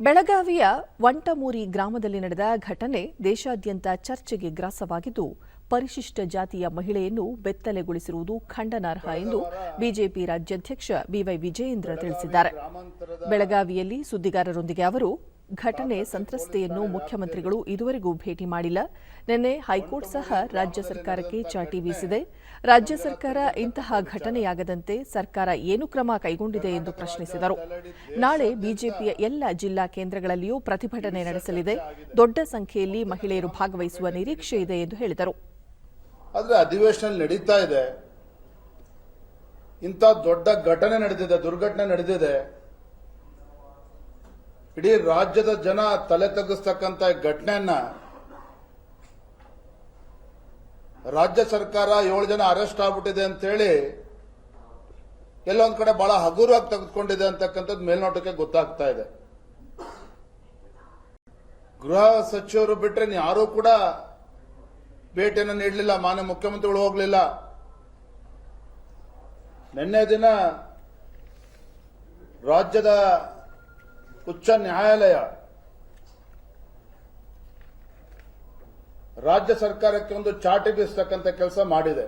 ಬೆಳಗಾವಿಯ ವಂಟಮೂರಿ ಗ್ರಾಮದಲ್ಲಿ ನಡೆದ ಘಟನೆ ದೇಶಾದ್ಯಂತ ಚರ್ಚೆಗೆ ಗ್ರಾಸವಾಗಿದ್ದು, ಪರಿಶಿಷ್ಟ ಜಾತಿಯ ಮಹಿಳೆಯನ್ನು ಬೆತ್ತಲೆಗೊಳಿಸಿರುವುದು ಖಂಡನಾರ್ಹ ಎಂದು ಬಿಜೆಪಿ ರಾಜ್ಯಾಧ್ಯಕ್ಷ ಬಿವೈ ವಿಜಯೇಂದ್ರ ತಿಳಿಸಿದ್ದಾರೆ. ಬೆಳಗಾವಿಯಲ್ಲಿ ಸುದ್ದಿಗಾರರೊಂದಿಗೆ ಅವರು ಘಟನೆ ಸಂತ್ರಸ್ತೆಯನ್ನು ಮುಖ್ಯಮಂತ್ರಿಗಳು ಇದುವರೆಗೂ ಭೇಟಿ ಮಾಡಿಲ್ಲ. ನಿನ್ನೆ ಹೈಕೋರ್ಟ್ ಸಹ ರಾಜ್ಯ ಸರ್ಕಾರಕ್ಕೆ ಚಾಟಿ ಬೀಸಿದೆ. ರಾಜ್ಯ ಸರ್ಕಾರ ಇಂತಹ ಘಟನೆಯಾಗದಂತೆ ಸರ್ಕಾರ ಏನು ಕ್ರಮ ಕೈಗೊಂಡಿದೆ ಎಂದು ಪ್ರಶ್ನಿಸಿದರು. ನಾಳೆ ಬಿಜೆಪಿಯ ಎಲ್ಲ ಜಿಲ್ಲಾ ಕೇಂದ್ರಗಳಲ್ಲಿಯೂ ಪ್ರತಿಭಟನೆ ನಡೆಸಲಿದೆ. ದೊಡ್ಡ ಸಂಖ್ಯೆಯಲ್ಲಿ ಮಹಿಳೆಯರು ಭಾಗವಹಿಸುವ ನಿರೀಕ್ಷೆ ಇದೆ ಎಂದು ಹೇಳಿದರು. ಇದೆ. ಇಂಥ ದೊಡ್ಡ ಘಟನೆ ನಡೆದಿದೆ ದುರ್ಘಟನೆ ನಡೆದಿದೆ ಇಡೀ ರಾಜ್ಯದ ಜನ ತಲೆ ತಗ್ಗಿಸ್ತಕ್ಕಂತ ಘಟನೆಯನ್ನ ರಾಜ್ಯ ಸರ್ಕಾರ ಏಳು ಜನ ಅರೆಸ್ಟ್ ಆಗ್ಬಿಟ್ಟಿದೆ ಅಂತ ಹೇಳಿ ಎಲ್ಲೊಂದ್ ಕಡೆ ಬಹಳ ಹಗುರವಾಗಿ ತೆಗೆದುಕೊಂಡಿದೆ ಅಂತಕ್ಕಂಥದ್ದು ಮೇಲ್ನೋಟಕ್ಕೆ ಗೊತ್ತಾಗ್ತಾ ಇದೆ. ಗೃಹ ಸಚಿವರು ಬಿಟ್ರೆ ಯಾರೂ ಕೂಡ ಭೇಟಿಯನ್ನು ನೀಡಲಿಲ್ಲ, ಮಾನ್ಯ ಮುಖ್ಯಮಂತ್ರಿಗಳು ಹೋಗಲಿಲ್ಲ. ನಿನ್ನೆ ದಿನ ರಾಜ್ಯದ ಉಚ್ಚ ನ್ಯಾಯಾಲಯ ರಾಜ್ಯ ಸರ್ಕಾರಕ್ಕೆ ಒಂದು ಚಾಟಿ ಬೀಸ್ತಕ್ಕಂಥ ಕೆಲಸ ಮಾಡಿದೆ.